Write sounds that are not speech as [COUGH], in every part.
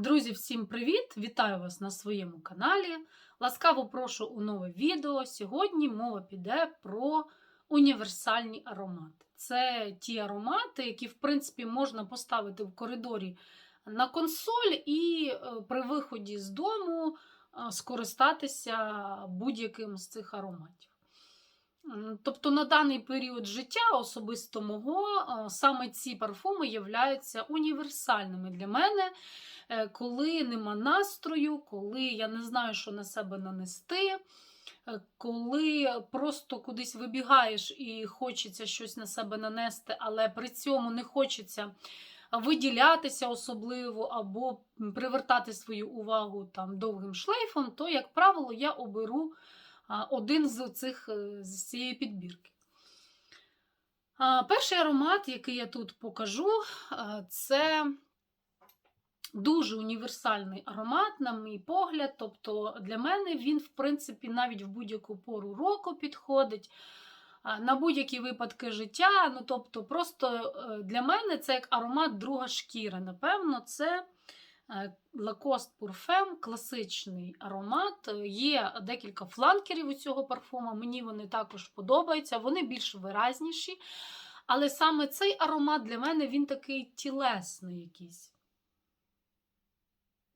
Друзі, всім привіт! Вітаю вас на своєму каналі. Ласкаво прошу у нове відео. Сьогодні мова піде про універсальні аромати. Це ті аромати, які, в принципі, можна поставити в коридорі на консоль і е, при виході з дому е, скористатися будь-яким з цих ароматів. М, Тобто на даний період життя, особисто мого, е, саме ці парфуми являються універсальними для мене, е, коли нема настрою, коли я не знаю, що на себе нанести, е, коли просто кудись вибігаєш і хочеться щось на себе нанести, але при цьому не хочеться виділятися особливо або привертати свою увагу там довгим шлейфом, то, як правило, я оберу один з цих е, з цієї підбірки. Перший аромат, який я тут покажу, це дуже універсальний аромат, на мій погляд. Тобто для мене він, в принципі, навіть в будь-яку пору року підходить. На будь-які випадки життя. Ну, тобто, просто е, для мене це як аромат друга шкіри. Напевно, це Lacoste Parfum, класичний аромат. Е, Є декілька фланкерів у цього парфума. Мені вони також подобаються, вони більш виразніші. Але саме цей аромат для мене він такий тілесний якийсь.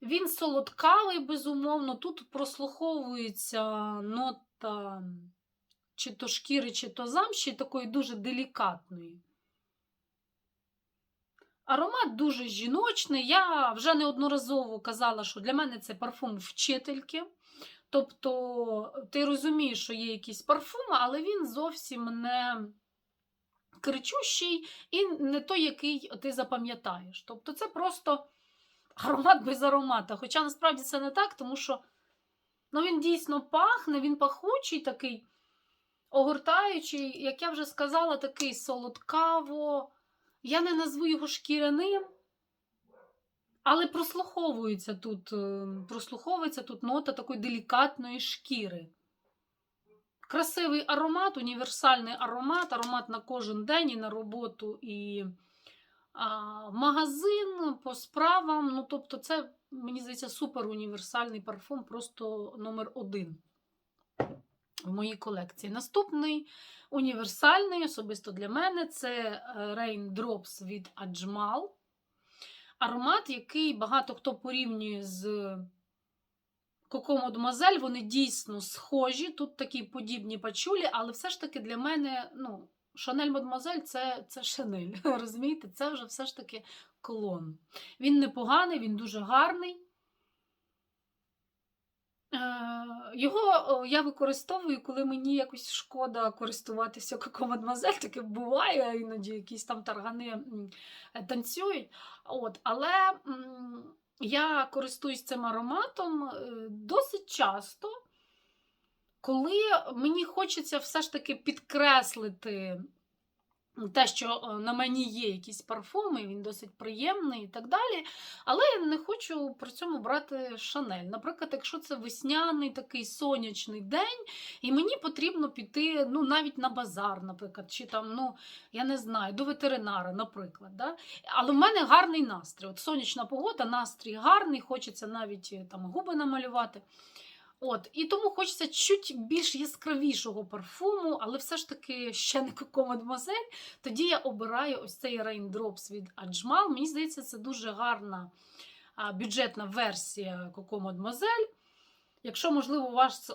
Він солодкавий, безумовно. Тут прослуховується нота чи то шкіри, чи то замші, такої дуже делікатної. Аромат дуже жіночний. Я вже неодноразово казала, що для мене це парфум вчительки. Тобто, ти розумієш, що є якісь парфуми, але він зовсім не кричущий і не той, який ти запам'ятаєш. Тобто, це просто аромат без аромата. Хоча насправді це не так, тому що ну, він дійсно пахне, він пахучий такий огортаючий, як я вже сказала, такий солодкаво. Я не назву його шкіряним, але прослуховується тут, е, прослуховується тут нота такої делікатної шкіри. Красивий аромат, універсальний аромат, аромат на кожен день і на роботу, і а, магазин по справам. Ну, тобто, це, мені здається, супер універсальний парфум, просто номер один в моїй колекції. Наступний універсальний, особисто для мене, це е, Raindrops від Ajmal. Аромат, який багато хто порівнює з Coco Mademoiselle, вони дійсно схожі. Тут такі подібні пачулі, але все ж таки для мене, ну, Шанель Мадемуазель це, це Шанель. [LAUGHS] Розумієте, це вже все ж таки клон. Він непоганий, він дуже гарний. Е, Його я використовую, коли мені якось шкода користуватися Коко Мадемуазель, таке буває, іноді якісь там таргани е, танцюють. От, але я користуюсь цим ароматом е, досить часто, коли мені хочеться все ж таки підкреслити те, що е, на мені є якісь парфуми, він досить приємний і так далі. Але я не хочу при цьому брати Шанель. Наприклад, якщо це весняний такий сонячний день, і мені потрібно піти ну, навіть на базар, наприклад, чи там, ну, я не знаю, до ветеринара, наприклад. Да? Але в мене гарний настрій. От сонячна погода, настрій гарний, хочеться навіть е, там губи намалювати. От, І тому хочеться чуть більш яскравішого парфуму, але все ж таки ще не Coco Mademoiselle. Тоді я обираю ось цей Raindrops від Ajmal. Мені здається, це дуже гарна бюджетна версія Coco Mademoiselle. Якщо, можливо, у вас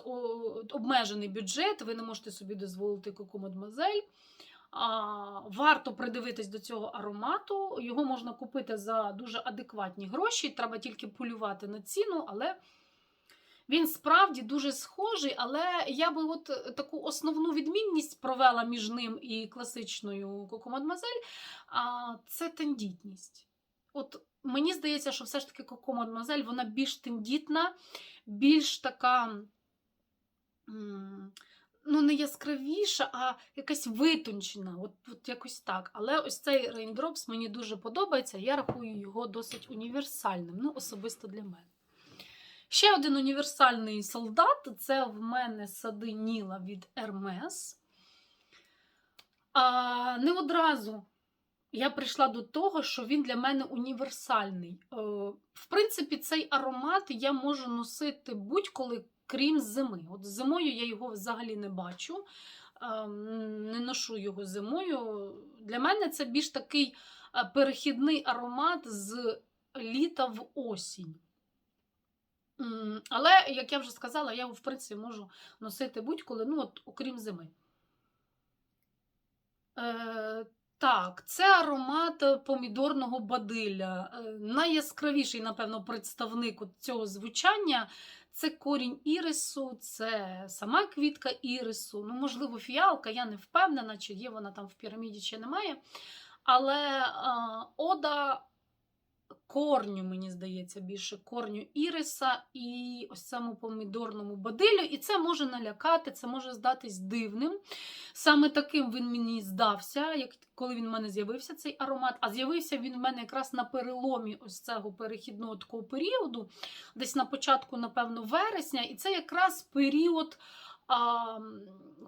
обмежений бюджет, ви не можете собі дозволити Mademoiselle, а, Варто придивитись до цього аромату. Його можна купити за дуже адекватні гроші. Треба тільки полювати на ціну, але він справді дуже схожий, але я би от таку основну відмінність провела між ним і класичною Coco Mademoiselle, а це тендітність. От мені здається, що все ж таки Coco Mademoiselle, вона більш тендітна, більш така. Ну, не яскравіша, а якась витончена, от, от якось так. Але ось цей Raindrops мені дуже подобається, я рахую його досить універсальним, ну, особисто для мене. Ще один універсальний солдат це в мене сади Ніла від Hermes. А, Не одразу я прийшла до того, що він для мене універсальний. Е, В принципі, цей аромат я можу носити будь-коли, крім зими. От зимою я його взагалі не бачу, е, не ношу його зимою. Для мене це більш такий е, перехідний аромат з літа в осінь. Але, як я вже сказала, я його, в принципі, можу носити будь-коли, ну, от, окрім зими. Е, так, це аромат е, помідорного бадилля. Е, Найяскравіший, напевно, представник цього звучання це корінь ірису, це сама квітка ірису. Ну, можливо, фіалка, я не впевнена, чи є вона там в піраміді, чи немає. Але е, ода корню, мені здається, більше корню іриса і ось цьому помідорному бадилю. І це може налякати, це може здатись дивним. Саме таким він мені здався, як коли він в мене з'явився цей аромат. А з'явився він в мене якраз на переломі ось цього перехідного такого періоду, десь на початку, напевно, вересня. І це якраз період. А,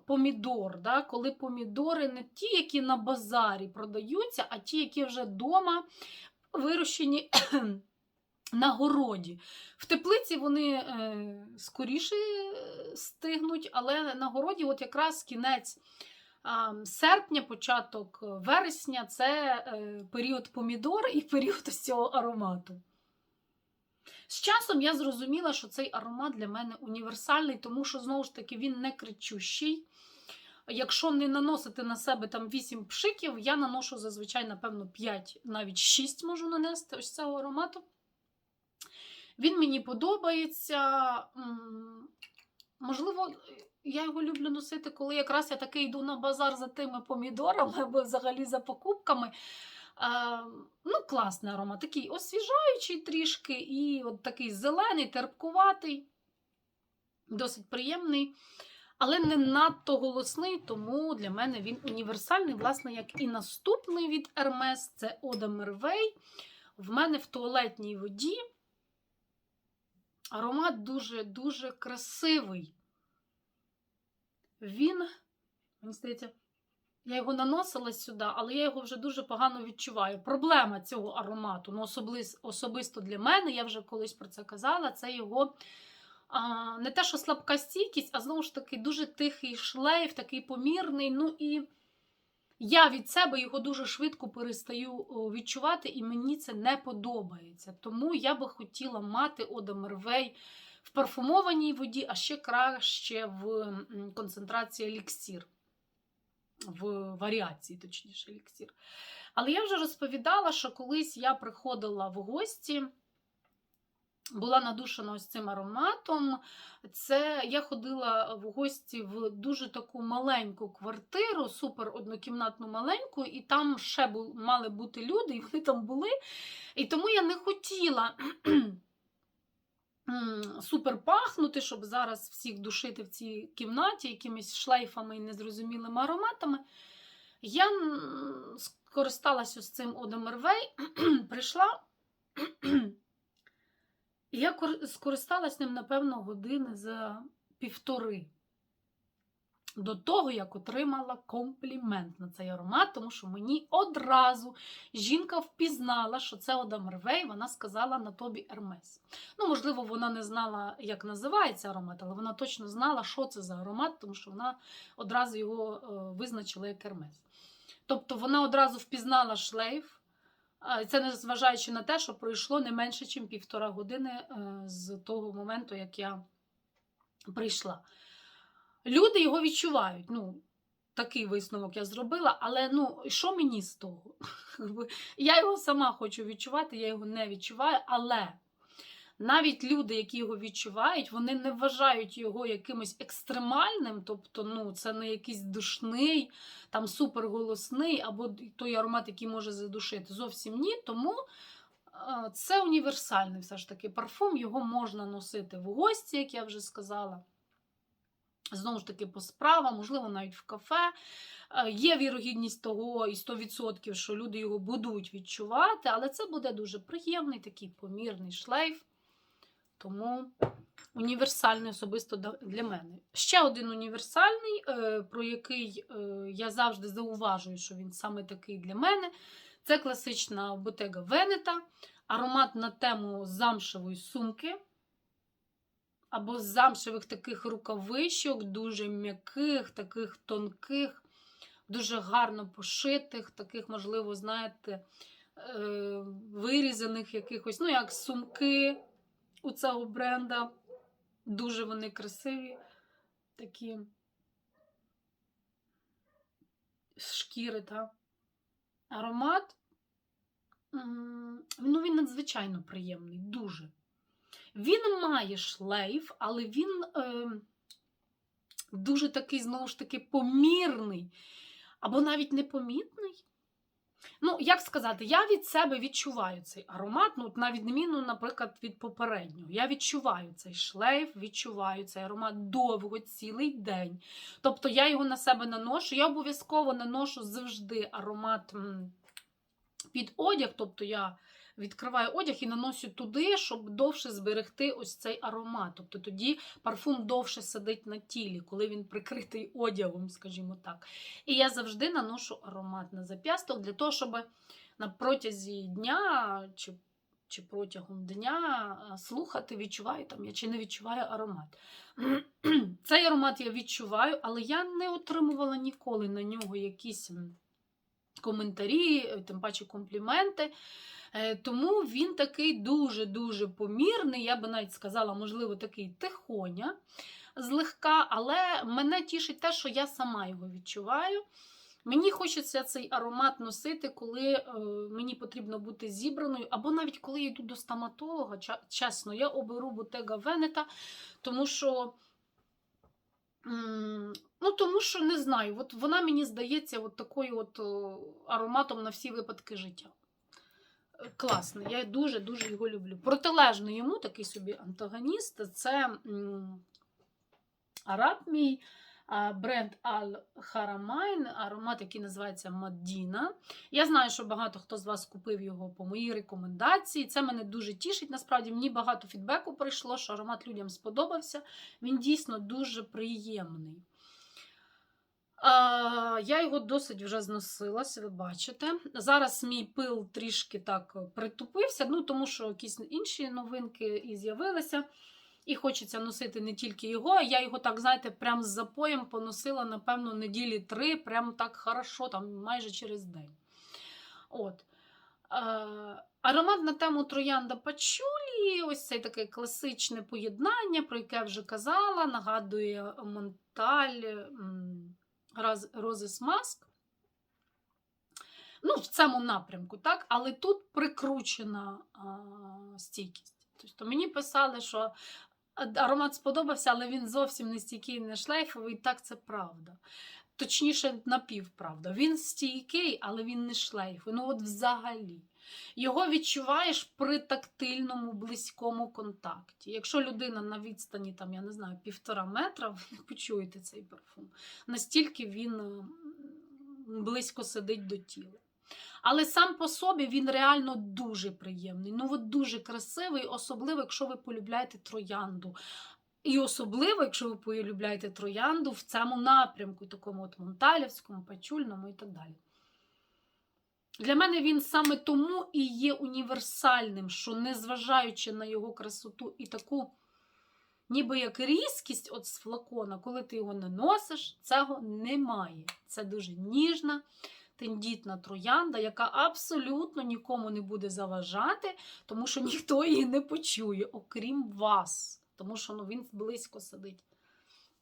помідор, да? коли помідори не ті, які на базарі продаються, а ті, які вже вдома вирощені [CLEARS THROAT] на городі. В теплиці вони е, скоріше е, стигнуть, але на городі, от якраз кінець а, серпня, початок вересня це е, період помідор і період ось цього аромату. З часом я зрозуміла, що цей аромат для мене універсальний, тому що, знову ж таки, він не кричущий. Якщо не наносити на себе там 8 пшиків, я наношу зазвичай, напевно, 5, навіть 6 можу нанести ось цього аромату. Він мені подобається. Можливо, я його люблю носити, коли якраз я таки йду на базар за тими помідорами або взагалі за покупками. Е, ну, класний аромат, такий освіжаючий трішки, і от такий зелений, терпкуватий, досить приємний, але не надто голосний, тому для мене він універсальний, власне, як і наступний від Hermes, це Ода Мервей. В мене в туалетній воді аромат дуже-дуже красивий. Він, мені здається, я його наносила сюди, але я його вже дуже погано відчуваю. Проблема цього аромату, ну, особисто для мене, я вже колись про це казала, це його не те, що слабка стійкість, а знову ж таки дуже тихий шлейф, такий помірний. Ну і я від себе його дуже швидко перестаю відчувати, і мені це не подобається. Тому я би хотіла мати Ода Мервей в парфумованій воді, а ще краще в концентрації еліксір. В варіації, точніше, еліксір. Але я вже розповідала, що колись я приходила в гості, була надушена ось цим ароматом. Це я ходила в гості в дуже таку маленьку квартиру, супер однокімнатну маленьку, і там ще бу- мали бути люди, і вони там були. І тому я не хотіла супер пахнути, щоб зараз всіх душити в цій кімнаті якимись шлейфами і незрозумілими ароматами. Я скористалася з цим Одом Мервей, прийшла. І я кор- скористалась ним, напевно, години за півтори. До того, як отримала комплімент на цей аромат, тому що мені одразу жінка впізнала, що це Ода Мервей, вона сказала на тобі Ермес. Ну, можливо, вона не знала, як називається аромат, але вона точно знала, що це за аромат, тому що вона одразу його е, визначила як Ермес. Тобто вона одразу впізнала шлейф, Це не зважаючи на те, що пройшло не менше, ніж півтора години е, з того моменту, як я прийшла. Люди його відчувають. Ну, такий висновок я зробила, але ну, що мені з того? [LAUGHS] Я його сама хочу відчувати, я його не відчуваю, але навіть люди, які його відчувають, вони не вважають його якимось екстремальним, тобто, ну, це не якийсь душний, там суперголосний, або той аромат, який може задушити. Зовсім ні. Тому е, це універсальний все ж таки парфум, його можна носити в гості, як я вже сказала. Знову ж таки, по справам, можливо, навіть в кафе. Е, Є вірогідність того і 100%, що люди його будуть відчувати, але це буде дуже приємний такий помірний шлейф. Тому універсальний особисто для мене. Ще один універсальний, е, про який е, я завжди зауважую, що він саме такий для мене. Це класична Bottega Veneta, аромат на тему замшевої сумки. Або з замшевих таких рукавичок, дуже м'яких, таких тонких, дуже гарно пошитих, таких, можливо, знаєте, е, вирізаних якихось, ну, як сумки у цього бренда. Дуже вони красиві, такі шкіри, та. Аромат. Ну, він надзвичайно приємний, дуже. Він має шлейф, але він е, дуже такий, знову ж таки, помірний, або навіть непомітний. Ну, як сказати, я від себе відчуваю цей аромат, ну, на відміну, наприклад, від попереднього. Я відчуваю цей шлейф, відчуваю цей аромат довго, цілий день. Тобто я його на себе наношу. Я обов'язково наношу завжди аромат під одяг, тобто я відкриваю одяг і наношу туди, щоб довше зберегти ось цей аромат. Тобто тоді парфум довше сидить на тілі, коли він прикритий одягом, скажімо так. І я завжди наношу аромат на зап'ясток для того, щоб на протязі дня чи, чи протягом дня слухати, відчуваю там я чи не відчуваю аромат. [CLEARS THROAT] Цей аромат я відчуваю, але я не отримувала ніколи на нього якісь коментарі, е, тим паче компліменти. Е, Тому він такий дуже-дуже помірний, я би навіть сказала, можливо, такий тихоня злегка, але мене тішить те, що я сама його відчуваю. Мені хочеться цей аромат носити, коли е, мені потрібно бути зібраною, або навіть коли я йду до стоматолога. Чесно, я оберу Bottega Veneta, тому що. Ну, тому що не знаю, от вона мені здається от такою от ароматом на всі випадки життя. Е, Класний, я дуже-дуже його люблю. Протилежно йому такий собі антагоніст це араб мій бренд Al Haramain, аромат, який називається Мадіна. Я знаю, що багато хто з вас купив його по моїй рекомендації. Це мене дуже тішить. Насправді мені багато фідбеку прийшло, що аромат людям сподобався. Він дійсно дуже приємний. Я його досить вже зносилась, ви бачите. Зараз мій пил трішки так притупився, ну тому що якісь інші новинки і з'явилися. І хочеться носити не тільки його. Я його так, знаєте, прям з запоєм поносила, напевно, неділі три, прям так хорошо, там майже через день. От. Е, аромат на тему троянда пачулі, ось це таке класичне поєднання, про яке я вже казала, нагадує Монталь Roses Mask. Ну, в цьому напрямку, так? Але тут прикручена а, стійкість. Тобто мені писали, що аромат сподобався, але він зовсім не стійкий, не шлейфовий. Так, це правда. Точніше, напівправда. Він стійкий, але він не шлейфовий. Ну, от взагалі. Його відчуваєш при тактильному близькому контакті. Якщо людина на відстані, там, я не знаю, півтора метра, [LAUGHS] ви почуєте цей парфум. Настільки він близько сидить до тіла. Але сам по собі він реально дуже приємний. Ну, от дуже красивий, особливо, якщо ви полюбляєте троянду. І особливо, якщо ви полюбляєте троянду в цьому напрямку, такому от монталівському, пачульному і так далі. Для мене він саме тому і є універсальним, що незважаючи на його красоту і таку, ніби як різкість от з флакона, коли ти його наносиш, цього немає. Це дуже ніжна, тендітна троянда, яка абсолютно нікому не буде заважати, тому що ніхто її не почує, окрім вас. Тому що ну, він близько сидить.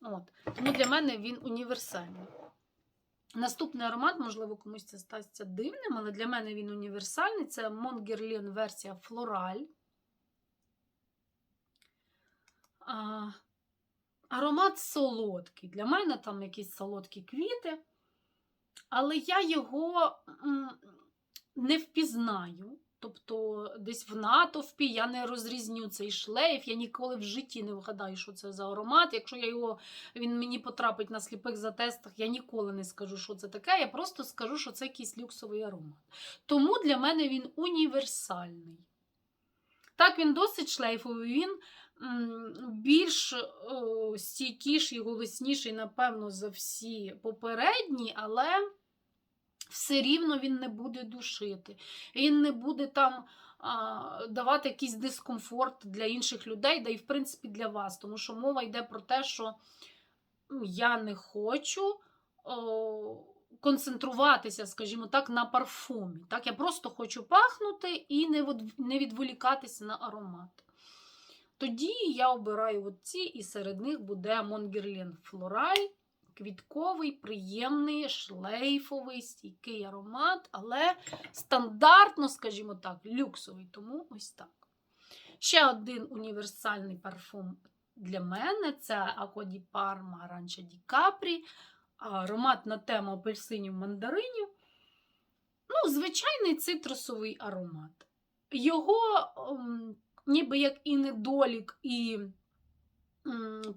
От. Тому для мене він універсальний. Наступний аромат, можливо, комусь це стасться дивним, але для мене він універсальний. Це Монгерлін версія Флораль. Аромат солодкий. Для мене там якісь солодкі квіти. Але я його не впізнаю. Тобто, десь в натовпі я не розрізню цей шлейф, я ніколи в житті не вгадаю, що це за аромат. Якщо я його, він мені потрапить на сліпих затестах, я ніколи не скажу, що це таке. Я просто скажу, що це якийсь люксовий аромат. Тому для мене він універсальний. Так, він досить шлейфовий, він більш о, стійкіший, голосніший, напевно, за всі попередні, але все рівно він не буде душити. Він не буде там а, давати якийсь дискомфорт для інших людей, да і в принципі для вас. Тому що мова йде про те, що ну, я не хочу о, концентруватися, скажімо так, на парфумі. Так? Я просто хочу пахнути і не, відволікатися на аромат. Тоді я обираю ці, і серед них буде Монгерлін Флораль. Квітковий, приємний, шлейфовий, стійкий аромат, але стандартно, скажімо так, люксовий. Тому ось так. Ще один універсальний парфум для мене це di Parma Arancia di Capri. Аромат на тему апельсинів мандаринів. Ну, звичайний цитрусовий аромат. Його ем, ніби як і недолік, і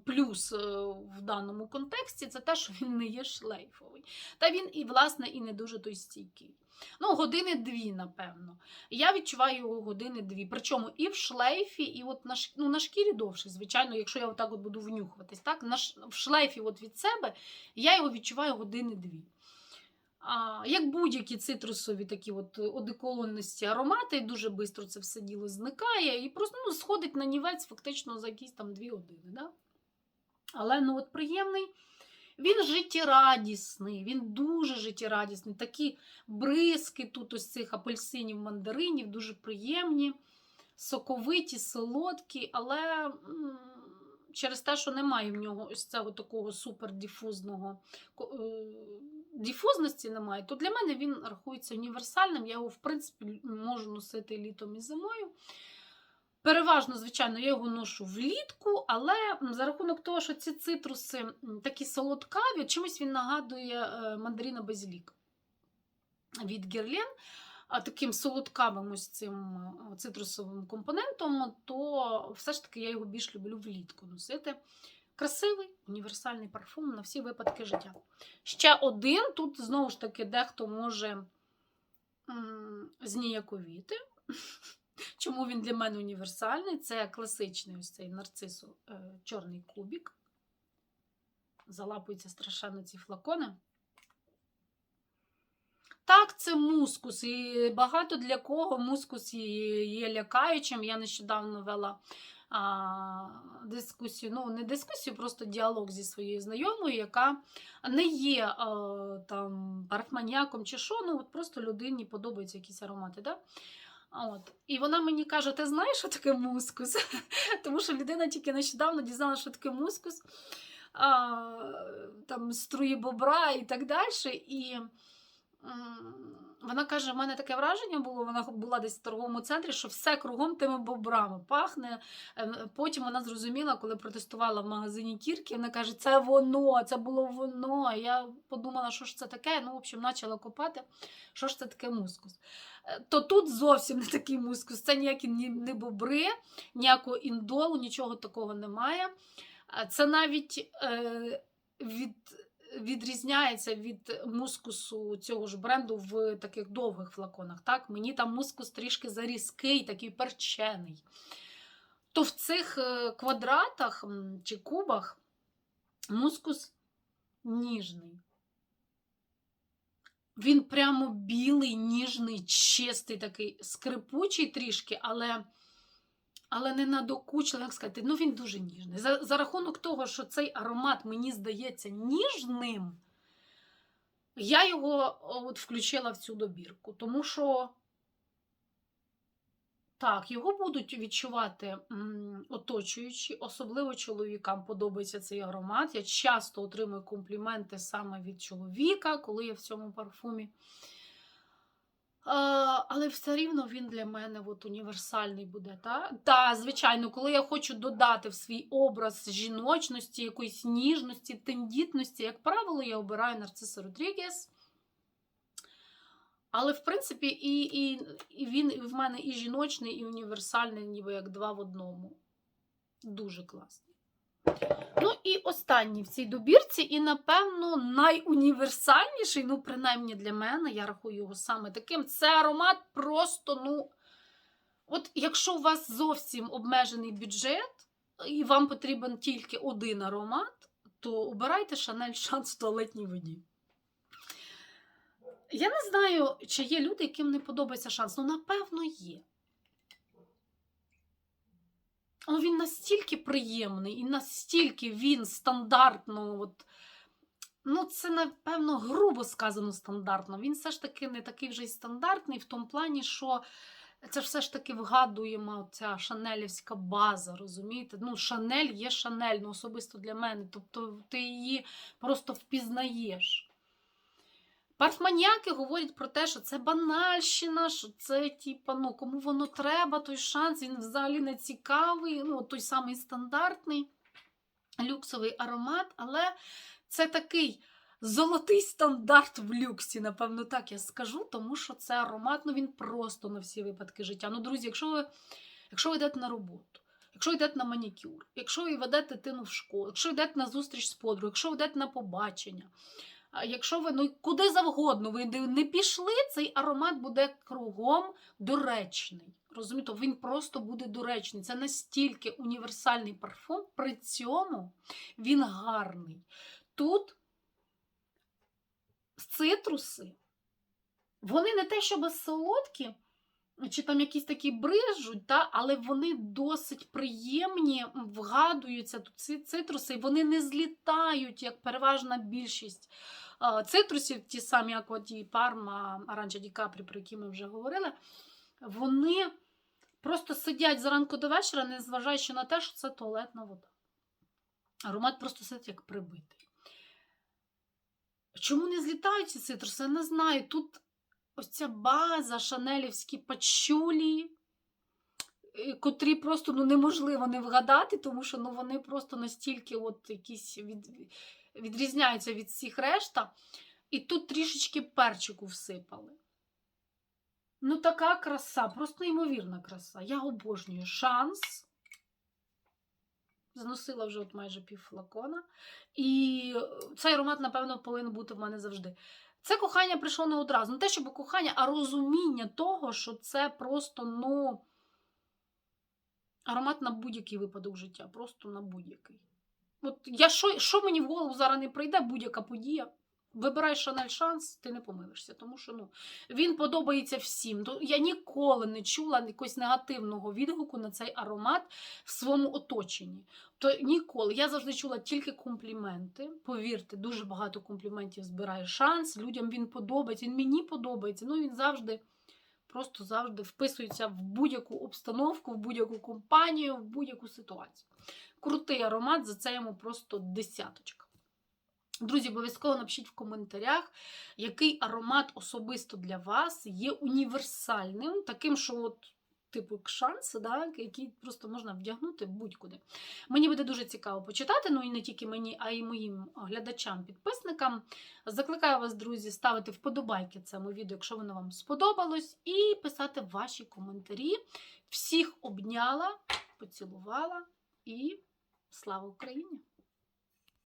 плюс е, в даному контексті це те, що він не є шлейфовий. Та він і, власне, і не дуже той стійкий. Ну, години дві, напевно. Я відчуваю його години дві. Причому і в шлейфі, і от на, ну, на шкірі довше, звичайно, якщо я отак от буду внюхуватись. Так? На, в шлейфі от від себе я його відчуваю години дві. А, як будь-які цитрусові такі от одеколонності аромати, дуже швидко це все діло зникає і просто ну, сходить на нівець фактично за якісь там дві години. Да? Але ну, от приємний, він життєрадісний, він дуже життєрадісний. Такі бризки тут ось цих апельсинів, мандаринів, дуже приємні, соковиті, солодкі, але м, через те, що немає в нього ось цього такого супердіфузного е, діфузності немає, то для мене він рахується універсальним. Я його, в принципі, можу носити літом і зимою. Переважно, звичайно, я його ношу влітку, але за рахунок того, що ці цитруси такі солодкаві, чимось він нагадує е, мандарина базілік від Герлен, таким солодкавим ось цим е, цитрусовим компонентом, то все ж таки я його більш люблю влітку носити. Красивий універсальний парфум на всі випадки життя. Ще один, тут знову ж таки дехто може зніяковіти. [LAUGHS] Чому він для мене універсальний? Це класичний ось цей нарцису е, чорний кубік. Залапуються страшенно ці флакони. Так, це мускус. І багато для кого мускус є, лякаючим. Я нещодавно вела а, дискусію, ну не дискусію, просто діалог зі своєю знайомою, яка не є а, там парфманіаком чи що, ну от просто людині подобаються якісь аромати. Да? От. І вона мені каже: ти знаєш, що таке мускус? [LAUGHS] Тому що людина тільки нещодавно дізналася, що таке мускус, а, там струї бобра і так далі. І вона каже: в мене таке враження було, вона була десь в торговому центрі, що все кругом тими бобрами пахне. Е, Потім вона зрозуміла, коли протестувала в магазині Кірки, вона каже, це воно, це було воно. Я подумала, що ж це таке. Ну, в общем, почала копати, що ж це таке мускус. Е, То тут зовсім не такий мускус. Це ніякі ні, не бобри, ніякого індолу, нічого такого немає. Е, Це навіть е, від, відрізняється від мускусу цього ж бренду в таких довгих флаконах. Так? Мені там мускус трішки зарізкий, такий перчений. То в цих е, квадратах чи кубах мускус ніжний. Він прямо білий, ніжний, чистий, такий скрипучий трішки, але, але не надокучливий, як сказати. Ну, він дуже ніжний. За, за рахунок того, що цей аромат мені здається ніжним, я його от включила в цю добірку. Тому що так, його будуть відчувати оточуючі, особливо чоловікам подобається цей аромат. Я часто отримую компліменти саме від чоловіка, коли я в цьому парфумі. Але все рівно він для мене от, універсальний буде. Та? Та, звичайно, коли я хочу додати в свій образ жіночності, якоїсь ніжності, тендітності, як правило, я обираю Нарциса Родрігес. Але, в принципі, і, і, і він в мене і жіночний, і універсальний, ніби як два в одному. Дуже класний. Ну і останній в цій добірці, і, напевно, найуніверсальніший, ну, принаймні для мене, я рахую його саме таким. Це аромат просто, ну. От якщо у вас зовсім обмежений бюджет, і вам потрібен тільки один аромат, то обирайте Шанель Шанс в туалетній воді. Я не знаю, чи є люди, яким не подобається шанс. Ну, напевно, є. Ну, він настільки приємний і настільки він стандартно. От, ну, це, напевно, грубо сказано стандартно. Він все ж таки не такий вже й стандартний в тому плані, що це все ж таки вгадуємо ця шанелівська база, розумієте? Ну, Шанель є Шанель, ну, особисто для мене. Тобто ти її просто впізнаєш. Парфманіяки говорять про те, що це банальщина, що це, типа, ну, кому воно треба, той шанс, він взагалі не цікавий, ну, той самий стандартний люксовий аромат, але це такий золотий стандарт в люксі, напевно, так я скажу, тому що це аромат, ну він просто на всі випадки життя. Ну, друзі, якщо ви, якщо ви йдете на роботу, якщо йдете на манікюр, якщо ви ведете дитину в школу, якщо йдете на зустріч з подругою, якщо ви йдете на побачення, якщо ви ну, куди завгодно ви не пішли, цей аромат буде кругом доречний. Розумієте, він просто буде доречний. Це настільки універсальний парфум, при цьому він гарний. Тут цитруси, вони не те, щоб солодкі, чи там якісь такі брижуть, та, але вони досить приємні, вгадуються тут цитруси, і вони не злітають, як переважна більшість цитрусів, ті самі Акваді, Парма, Аранча Ді Капрі, про які ми вже говорили, вони просто сидять зранку до вечора, незважаючи на те, що це туалетна вода. Аромат просто сидить як прибитий. Чому не злітають ці цитруси? Я не знаю. Тут ось ця база, шанелівські пачулі, е, котрі просто ну, неможливо не вгадати, тому що ну, вони просто настільки от якісь від, відрізняються від всіх решта. І тут трішечки перчику всипали. Ну, така краса, просто неймовірна краса. Я обожнюю шанс. Зносила вже от майже пів флакона. І цей аромат, напевно, повинен бути в мене завжди. Це кохання прийшло не одразу. Не те, щоб кохання, а розуміння того, що це просто, ну, аромат на будь-який випадок життя. Просто на будь-який. От я що, що мені в голову зараз не прийде, будь-яка подія. Вибирай Шанель Шанс, ти не помилишся, тому що ну, він подобається всім. Я ніколи не чула якогось негативного відгуку на цей аромат в своєму оточенні. То ніколи. Я завжди чула тільки компліменти. Повірте, дуже багато компліментів збирає шанс. Людям він подобається, він мені подобається. Ну він завжди, просто завжди вписується в будь-яку обстановку, в будь-яку компанію, в будь-яку ситуацію. Крутий аромат, за це йому просто десяточка. Друзі, обов'язково напишіть в коментарях, який аромат особисто для вас є універсальним, таким, що от. Типу шанс, да, який просто можна вдягнути будь-куди. Мені буде дуже цікаво почитати, ну і не тільки мені, а й моїм глядачам, підписникам. Закликаю вас, друзі, ставити вподобайки цьому відео, якщо воно вам сподобалось, і писати ваші коментарі. Всіх обняла, поцілувала і слава Україні!